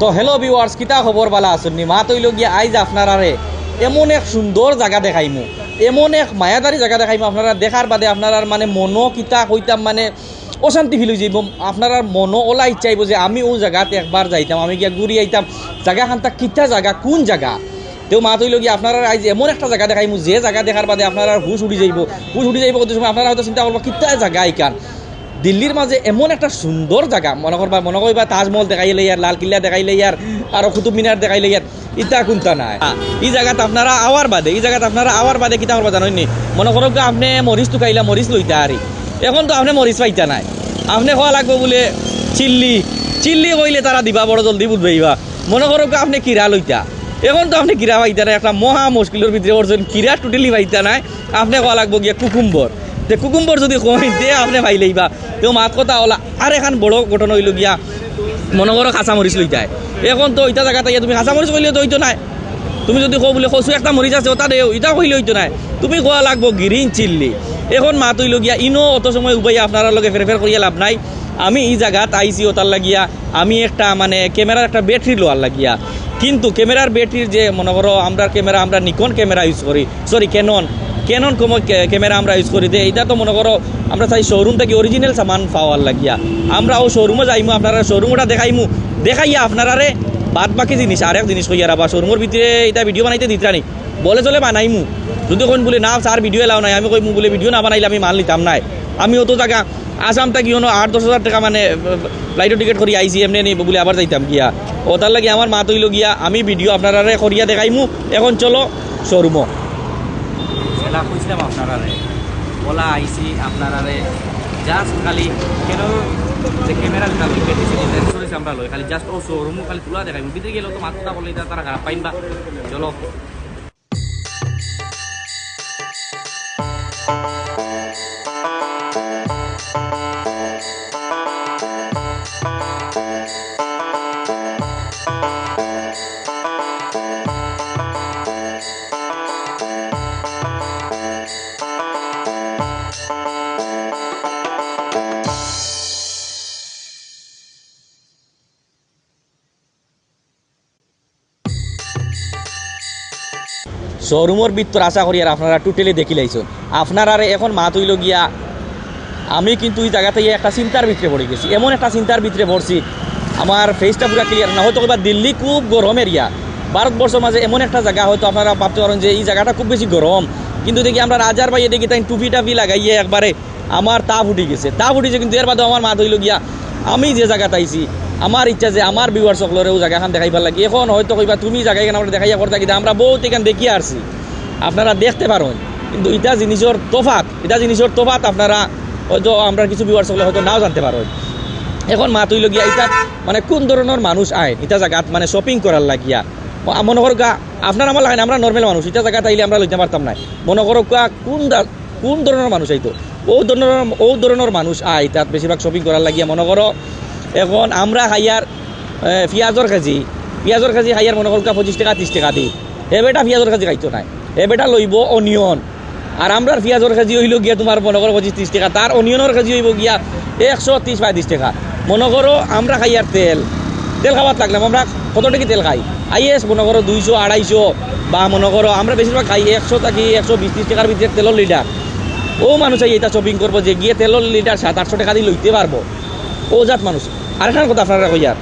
তো hello viewers কিতা খবর বালা আসুননি মা তৈল গিয়া আইজ আপনারারে এমন এক সুন্দর জায়গা দেখাইমু। এমন এক মায়াদারি জায়গা দেখাইমু। আপনারা দেখার বাদে আপনার মানে মনো কিতা কইতাম মানে অশান্তি ফিল হয়ে যাইব। আপনার মনো ওলা ইচ্ছাইব যে আমি ও জায়গাতে একবার যাইতাম আমি গিয়া ঘুরি আইতাম জায়গাখানটা কিতা জায়গা কোন জায়গা তেও মা তৈল গিয়ে আপনারা আইজ এমন একটা জায়গা দেখাইমু, যে জায়গা দেখার বাদে আপনার হুশ উড়ি যাইব। হুশ উড়ি যাইব কত সময় আপনারা হয়তো চিন্তা করব কিতা জায়গা ইকান দিল্লির মাঝে এমন একটা সুন্দর জায়গা। মনে করবা মনে করবা তাজমহল দেখাইলে ইয়ার লাল কিল্লা দেখাইলে ইয়ার আর কুতুব মিনার দেখাইলে ইয়ার ইটা কোনটা নাই। এই জায়গাত আপনারা আওয়ার বাদে এই জায়গাত আপনারা আওয়ার বাদে কিতা করবা জানেননি মনে করো আপনি মরিচ টুকাইলা মরিচ লইতা আরি। এখন তো আপনি মরিচ পাইতা নাই। আপনি খাওয়া লাগবে বলে চিল্লি। চিল্লি কইলে তারা দিবা বড় জলদি বুঝবেইবা মনে করো আপনি কিরা লইতা। এখন তো আপনি কিরা পাইতা নাই একটা মহা মুশকিলের ভিতরে পড়ছেন কিরা টোটালি পাইতা নাই। আপনি খাওয়া লাগবো গিয়া কুকুম্বর তে কুকুম্বর যদি কই দে, আপনি পাইলেই বা তেও মাত কথা ওলা আর এখন বড় ঘটনা হইল গিয়া মনে করো কাঁচামরিচ লইতায় এখন তো ইটা জায়গাতে গিয়া তুমি কাঁচামরিচ কইলে তো হইতো নাই। তুমি যদি কো বলে, কচু একটা মরিচ আছে ওটা দেও ইটা কইলে হইতো নাই। তুমি কোয়া লাগবো গ্রিন চিল্লি। এখন মা তৈল গিয়া ইনো অত সময় উবাইয়া আপনার লগে ফেরফের করিয়া লাভ নাই। আমি এই জায়গাত আইসি ওটার লাগিয়া, আমি একটা মানে ক্যামেরার একটা ব্যাটারি লোয়ার লাগিয়া। কিন্তু ক্যামেরার ব্যাটারির যে মনে করো আমরা ক্যামেরা আমরা নিকন ক্যামেরা ইউজ করি সরি ক্যানন ক্যানন কম ক্যামেরা আমরা ইউজ করি দে এটা তো মনে করো আমরা চাই শোরুম থেকে অরিজিনাল সামান পাওয়ার লাগিয়া। আমরা ও শোরুমে যাইমু, আপনারা শোরুমটা দেখাইমু। দেখাইয়া আপনারারে বাদ বাকি জিনিস, আরেক জিনিস কইয়ারা বা শোরুমের ভিতরে এটা ভিডিও বানাইতে দিতানি বলে চলে বানাইমু। যদি কোন বলে, না স্যার ভিডিও এলাও নাই। আমি কইমু, বলে ভিডিও না বানাইলে আমি মাল নিতাম নাই। আমি অত জায়গা আসাম থেকে কিয়নো আট, দশ হাজার টাকা মানে ফ্লাইটের টিকিট করি আইসি এমনি নিব বলে আবার যাইতাম গিয়া। ও তার লাগে আমার মা তৈল গিয়া, আমি ভিডিও আপনারারে করিয়া দেখাইমু। এখন চলো শোরুমও সেটা কইছিলাম আপনারারে। বলা আইসি আপনারারে। জাস্ট খালি কেন যে ক্যামেরা খালি লেন্স আমরা লই, খালি জাস্ট ও শোরুম খালি তোলা দেখাই ভিতরে গেলে তো মাত্রা বলে এটা তারা খারাপ পাইন বা। চলো। শোরুমের ভিতর আশা করি আর আপনারা টোটালি দেখি লাইছেন আপনারা এখন মা তৈল গিয়া, আমি কিন্তু এই জায়গাতে একটা চিন্তার ভিতরে পড়ে গেছি। এমন একটা চিন্তার ভিতরে পড়ছি, আমার ফেসটা পুরো ক্লিয়ার না। হয়তো এবার দিল্লি খুব গরম এরিয়া ভারতবর্ষের মাঝে এমন একটা জায়গা, হয়তো আপনারা ভাবতে পারেন যে এই জায়গাটা খুব বেশি গরম। কিন্তু দেখি আমরা রাজার বাইয়ে দেখি তাই টুপি টাপি লাগাইয়ে একবারে আমার তা ফুটি গেছে। তা ফুটিছে কিন্তু এর বাদেও আমার মা ধইল গিয়া, আমি যে জায়গাতে আইছি আমার ইচ্ছা যে আমার বিওয়ার সকলেও জায়গাখান দেখাইবার লাগে। এখন হয়তো কইবা তুমি জায়গা এখানে আমরা দেখাইয়া করতে কিন্তু আমরা বহুত এখান দেখিয়ে আসছি আপনারা দেখতে পারেন কিন্তু ইটা জিনিসের তোফাত এটা জিনিসের তোফাত আপনারা হয়তো আমরা কিছু বিওয়ার সকলে হয়তো নাও জানতে পারেন এখন মা তৈল গিয়া এটা মানে কোন ধরনের মানুষ আয় এটা জায়গাত মানে শপিং করার লাগিয়া। মনে করো গা, আপনার আমার লাগে আমরা নর্মাল মানুষ। এটা জায়গাত আইলে আমরা লইতে পারতাম না মনে করো গা, কোন কোন ধরনের মানুষ আইতো? ও ধরনের ও ধরনের মানুষ আয় তাত বেশিরভাগ শপিং করার লাগিয়া। মনে করো এখন আমরা হাইয়ার পিঁয়াজর কেজি পিঁয়াজর কেজি হাইয়ার মনে করো গা পঁচিশ টাকা ত্রিশ টাকা দি। এ বেটা পিঁয়াজর কেজি খাইতো নাই? এ বেটা লইব অনিয়ন। আর আমরা পেঁয়াজের কেজি হইল গিয়া তোমার মনে করো পঁচিশ ত্রিশ টাকা। তার অনিয়নের কেজি হইব গিয়া একশো ত্রিশ পঁয়ত্রিশ টাকা। মনে করো আমরা খাই তেল। তেল খাবার লাগলাম। আমরা কত টাকি তেল খাই? আইএস মনে করো দুইশো আড়াইশো বা মনে করো আমরা বেশিরভাগ খাই একশো থাকি একশো বিশ ত্রিশ টাকার ভিতরে তেলের লিটার ও মানুষ এটা শপিং করব যে গিয়ে তেলের লিটার সাত আটশো টাকা দিয়ে লইতে পারব। ও জাত মানুষ আরেকখান কথা আপনারা কইয়ার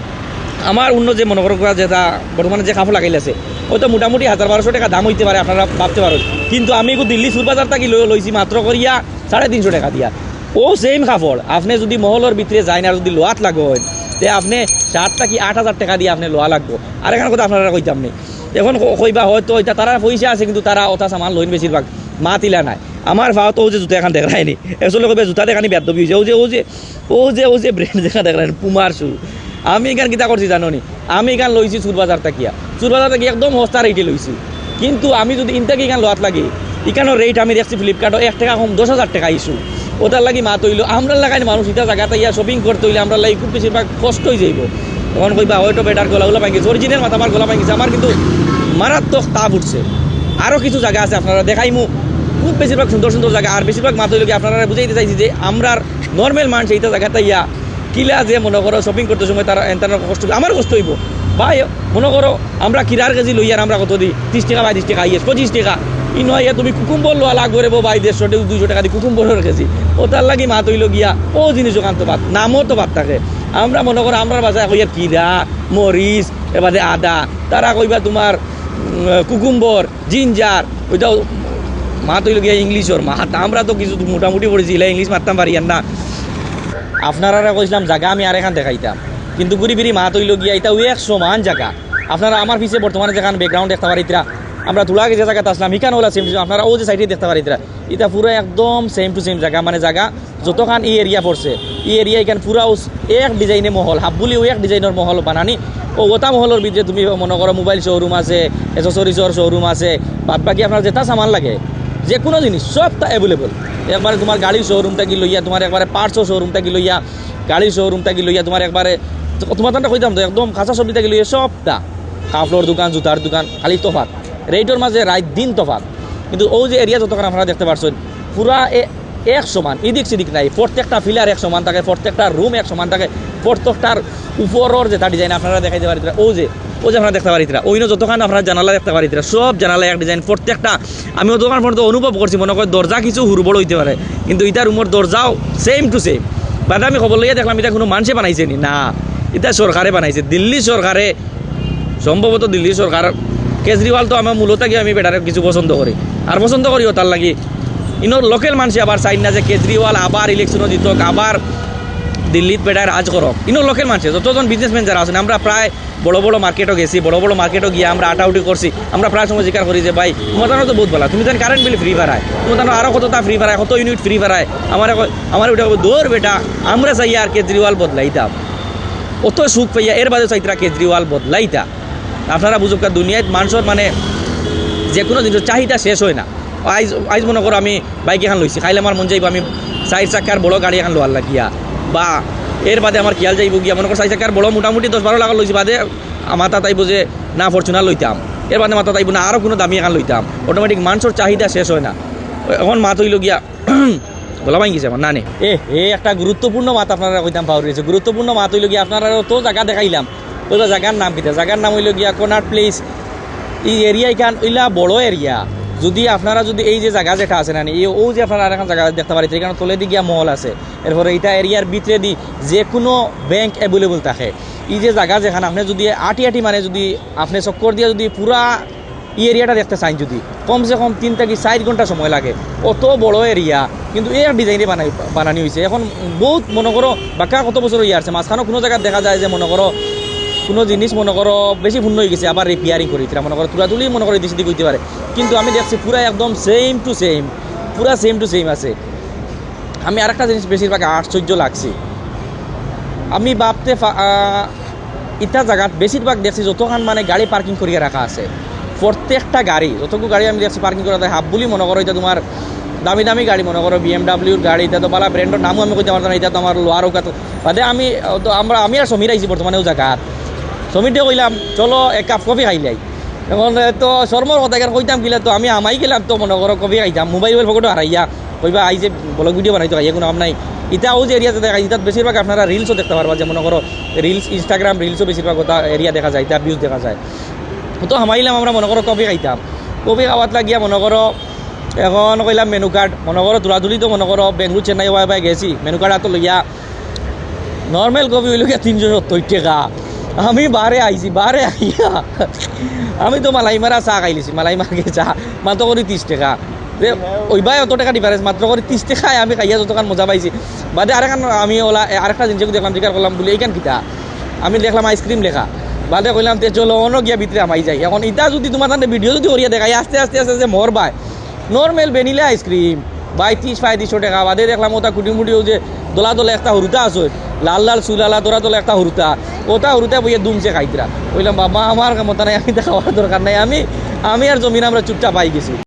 আমার অন্য যে মনে করো যেটা বর্তমানে যে কাপড় লাগাইলেছে হয়তো মোটামুটি হাজার বারোশো টাকা দাম হইতে পারে, আপনারা ভাবতে পারেন। কিন্তু আমি দিল্লি সুরবাজার থাকি লই- লইছি মাত্র করিয়া সাড়ে তিনশো টাকা দিয়া। ও সেম কাপড়, আপনি যদি মহলের ভিতরে যায় না যদি লোয়াত লাগেন, তে আপনি সাত থাকি আট হাজার টাকা দিয়ে আপনি লোয়া লাগবো। আর এখানে কথা আপনারা কইতাম নেই এখন কইবা হয়তো, এটা তারা পয়সা আছে, কিন্তু তারা ওটা সামান লইন বেশিরভাগ মা তিলা নাই। আমার ভাও তো ও যে জুতা এখন দেখায়নি একচুয়ালি কবে জুতা দেখানি ব্যাধ হয়েছে ও যে ও যে ও যে ও যে ব্র্যান্ড দেখা দেখায় পুমার শু আমি এখান কিতা করছি জানো নি আমি এখান লইছি চুরবাজার তাকিয়া। চুরবাজার থাকি একদম সস্তা রেটে লইছি। কিন্তু আমি যদি ইনটাকে এখান লোয়াত লাগে এখানের রেট আমি দেখছি ফ্লিপকার্টও এক টাকা কম, দশ হাজার টাকা ইস্যু। ওটার লাগি মা তৈল আমরা লাগাই মানুষ এটা জায়গাতে ইয়া শপিং করতে হইলে আমরা লাগি খুব বেশিরভাগ কষ্ট হয়ে যাইব। তখন কইবা হয়তো বেটার গলাগুলো ভাঙিছে। অরিজিনাল মাথা আমার গলা ভাঙিছে। আমার কিন্তু মারাত্মক তাপ উঠছে। আরও কিছু জায়গা আছে, আপনারা দেখাইমু। খুব বেশিরভাগ সুন্দর সুন্দর জায়গা। আর বেশিরভাগ মাত্র লোক আপনারা বুঝাইতে চাইছি যে, আমরা নর্মাল মানুষ এইটা জায়গাতে ইয়া কিলা যে মনে করো শপিং করতে সময় তারা এন্টার কষ্ট। আমার কষ্ট হইব। ভাই, মনে করো আমরা কিরার কেজি লই আর আমরা কত দিই? ত্রিশ টাকা বাইশ টাকা ইয়েস পঁচিশ টাকা। ই নয় তুমি কুকুম্বর লোয়া লাগবে রে বাই দেড়শো টাকা দুইশো টাকা দিয়ে কুকুম্বরের কেজি। ও তার লাগি মা তৈল গিয়া, ও জিনিস ওখান তো বাদ, নামও তো বাদ থাকে। আমরা মনে করো আমরা বাসায় কইয়া কিরা, মরিচ, এবারে আদা, তারা কইবা তোমার কুকুম্বর, জিঞ্জার, ওইটাও মা তৈল গিয়া ইংলিশর মা। আমরা তো কিছু মোটামুটি পড়েছি ইলা ইংলিশ মারতাম পারি না। আপনারা কইছিলাম জায়গা আমি আর এখান দেখাইতাম। কিন্তু ঘুরি ফিরি মা তৈল গিয়া এটা ওই এক সমান জায়গা আপনারা আমার পিছিয়ে বর্তমানে যেখান ব্যাকগ্রাউন্ড দেখতে পারিতরা আমরা তুলা যে জায়গাতে আসলাম ইখান ওলা সেম আপনারা ও যে সাইডে দেখতে পারিতরা এটা পুরো একদম সেম টু সেম জায়গা মানে জায়গা যতখান ই এরিয়া পড়ছে, ই এরিয়া এখান পুরা এক ডিজাইনে মহল, হাবুলি এক ডিজাইনের মহল বানানি। ও ওটা মহলের ভিতরে তুমি মনে করো মোবাইল শোরুম আছে এসেসরিজর শোরুম আছে বাদ বাকি আপনার যেটা সামান লাগে যে কোনো জিনিস সবটা অ্যাভেলেবল একবারে তোমার গাড়ির শোরুমটা কি লইয়া, তোমার একবারে পার্টসও শোরুমটা কি লইয়া, গাড়ির শোরুমটা কি লইয়া, তোমার একবারে, তোমার তো কইতাম তো, একদম খাঁচা সবজিটা কি লইয়া সবটা কাপড়র দোকান, জুতার দোকান, খালি তফাত রেটের মাঝে রাত দিন তফাত কিন্তু ও যে এরিয়া যতক্ষণ আপনারা দেখতে পারছেন, পুরা এক সমান ইদিক সেদিক নাই। প্রত্যেকটা ফিলার এক সমান থাকে, প্রত্যেকটা রুম এক সমান থাকে, প্রত্যেকটার উপরের যেটা ডিজাইন আপনারা দেখাইতে পারিতরা ও যে ও যে আপনারা দেখতে পারিতরা ওই যতক্ষণ আপনারা জানালা দেখতে পারিতরা সব জানালা এক ডিজাইন প্রত্যেকটা। আমি অতক্ষণ পর্যন্ত অনুভব করছি, মনে করি দরজা কিছু হুড়বড় হইতে পারে। কিন্তু ইটা রুমের দরজাও সেম টু সেম বাদে আমি খবর লইয়া দেখলাম এটা কোনো মানুষে বানাইছে নি। না এটা সরকারে বানাইছে। দিল্লি সরকারে, সম্ভবত দিল্লি সরকার, কেজরিওয়াল তো আমার মূলত গিয়ে আমি বেটারে কিছু পছন্দ করি। আর পছন্দ করিও তার লাগি। ইনোর লোকাল মানুষে আবার চাই না যে কেজরিওয়াল আবার ইলেকশনও জিতক, আবার দিল্লিত বেটায় রাজ করক ইনো লোকাল মানুষ যতজন বিজনেসম্যান যারা আছেন আমরা প্রায় বড় বড় মার্কেটও গেছি, বড় বড় মার্কেটও গিয়ে আমরা আটাউটি করছি আমরা প্রায় সময় জিজ্ঞাসা করি যে, ভাই তোমার তো বহুত ভালো তুমি জানি কারেন্ট বিল ফ্রি ভাড়ায় তোমার তো আরও কতটা ফ্রি ভাড়ায় কত ইউনিট ফ্রি ভাড়ায় আমার আমার ওইটা দৌড় বেটা, আমরা চাই আর কেজরিওয়াল বদলাইতাম অত সুখ পাইয়া এর বাদে চাইতরা কেজরিওয়াল বদলাইতা আপনারা বুঝুক দুনিয়ায় মানুষের মানে যে কোনো জিনিসের চাহিদা শেষ হয় না। আইজ আইজ মনে করো আমি বাইক এখন লইছি খাইলে আমার মন যাইব, আমি চার চাকার বড় গাড়ি এখন লোয়ার লাগিয়া। বা এর বাদে আমার খেয়াল যাইব গিয়া মনে করো চার চাকার বড় মোটামুটি দশ বারো লাখ লইছি বাদে আমার তাত আইব যে না ফরচুনার লইতাম। এর বাদে মাথা আইব না আরও কোনো দামি এখন লইতাম। অটোমেটিক মানুষের চাহিদা শেষ হয় না। এখন মাত হইল গিয়া বলা পাই গেছে আমার, না নে। এ এ একটা গুরুত্বপূর্ণ মাত আপনারা কইতাম পাওয়া রয়েছে। গুরুত্বপূর্ণ মাত হইল গিয়া আপনারা তো জায়গা দেখাইলাম। ওইবা জায়গার নাম কিতা? জায়গার নাম হইল গিয়া কোনার প্লেস। এই এরিয়া এখান ইলা বড় এরিয়া। যদি আপনারা যদি এই যে জায়গা যেটা আছে না ও যে আপনারা এখন জায়গা দেখতে পারি এখানে তোলে দি গিয়া মল আছে। এরপরে এটা এরিয়ার ভিতরে দি যে কোনো ব্যাংক অ্যাভেলেবল থাকে। এই যে জায়গা যেখানে আপনি যদি আটি আটি মানে যদি আপনি চক্কর দিয়ে যদি পুরা এই এরিয়াটা দেখতে চান যদি, কমসে কম তিন থেকে চার ঘণ্টা সময় লাগে। অত বড় এরিয়া, কিন্তু এই ডিজাইনে বানাই বানানি হয়েছে এখন বহুত মনে করো বাকা কত বছর ইয়ে আছে মাঝখানে কোনো জায়গায় দেখা যায় যে মনে করো কোনো জিনিস, মনে করো, বেশি পূর্ণ হয়ে গেছে, আবার রিপেয়ারিং করি তারা মনে করো তুলা তুলি মনে করো দিছি দিতে পারে। কিন্তু আমি দেখছি পুরা একদম সেম টু সেম পুরা সেম টু সেম আছে। আমি আরেকটা জিনিস বেশিরভাগ আশ্চর্য লাগছে। আমি ভাবতে ইটা জায়গাত বেশিরভাগ দেখছি যতক্ষণ মানে গাড়ি পার্কিং করিয়ে রাখা আছে। প্রত্যেকটা গাড়ি, যতটুকু গাড়ি আমি দেখছি পার্কিং করা হাফ বুলি মনে করো এটা তোমার দামি দামি গাড়ি, মনে করো বিএমডাব্লিউর গাড়ি এটা তো বালা ব্র্যান্ডের নামও আমি কইতে পারতাম এটা তো আমার লোয়ার ওকাত বাদে আমি, তো আমরা, আমি আর সমীর আইছি বর্তমানে ও জায়গাত সমীরটে কইলাম, চলো এক কাপ কফি খাইলাই এখন তো শর্মর কথা কেন কইতাম কিলা তো আমি আমাই গেলাম, তো মনে করো কফি খাইতাম মোবাইল ফটো হারাইয়া, কইবা আই যে ব্লগ ভিডিও বানাইতো খাইয়া কোনো কাম নাই। ইটা যে এরিয়াতে দেখা যায় বেশিরভাগ আপনারা রিলসও দেখতে পারবা, যে মনে করো রিলস ইনস্টাগ্রাম রিলসও বেশিরভাগ ওটা এরিয়া দেখা যায় তার ভিউজ দেখা যায়। তো হামাইলাম আমরা, মনে করো কফি খাইতাম। কফি খাওয়াত লাগিয়া মনে করো এখন কইলাম মেনু কার্ড মনে করো তুলাতুলি তো মনে করো বেঙ্গুর চেন্নাই ওয়াই পাই গেছি মেনু কার্ড তো লইয়া। নর্মাল কপি হইল গিয়া তিনশো সত্তর টাকা। আমি বারে আইছি, বারে আইয়া। আমি তো মালাই মারা চা খাইলিছি, মালাই মারকে চা মাত্র করে ত্রিশ টাকা। যে, ওইবাই অত টাকা ডিফারেন্স মাত্র করে ত্রিশ টাকায় আমি খাইয়া যতক্ষণ মজা পাইছি। বাদে আরেকখান আমি ওলা আরেকটা জিনিস দেখলাম জিজ্ঞাসা করলাম বলি, এইখান কিতা? আমি দেখলাম আইসক্রিম লেখা। বাদে কইলাম, তে চলো অন্য গিয়া ভিতরে আমাই যাই এখন ইটা যদি তোমার তাহলে ভিডিও যদি করিয়া দেখাই, আস্তে আস্তে আস্তে আস্তে মর বাই নর্মাল ভ্যানিলা আইসক্রিম বাই ত্রিশ পঁয়ত্রিশশো টাকা। বাদে দেখলাম ওটা কুটি মুটিও যে দোলা দোলা একটা হরুতা আছে। লাল লাল সুলালা দোলা দোলা একটা হরুতা। ওটা হরুতা বইয়ে দুমছে খাইতরা। বললাম বাবা, আমার মতো নাই আমি খাওয়ার দরকার নাই। আমি আমি আর জমিন আমরা চুপটা পাই গেছি।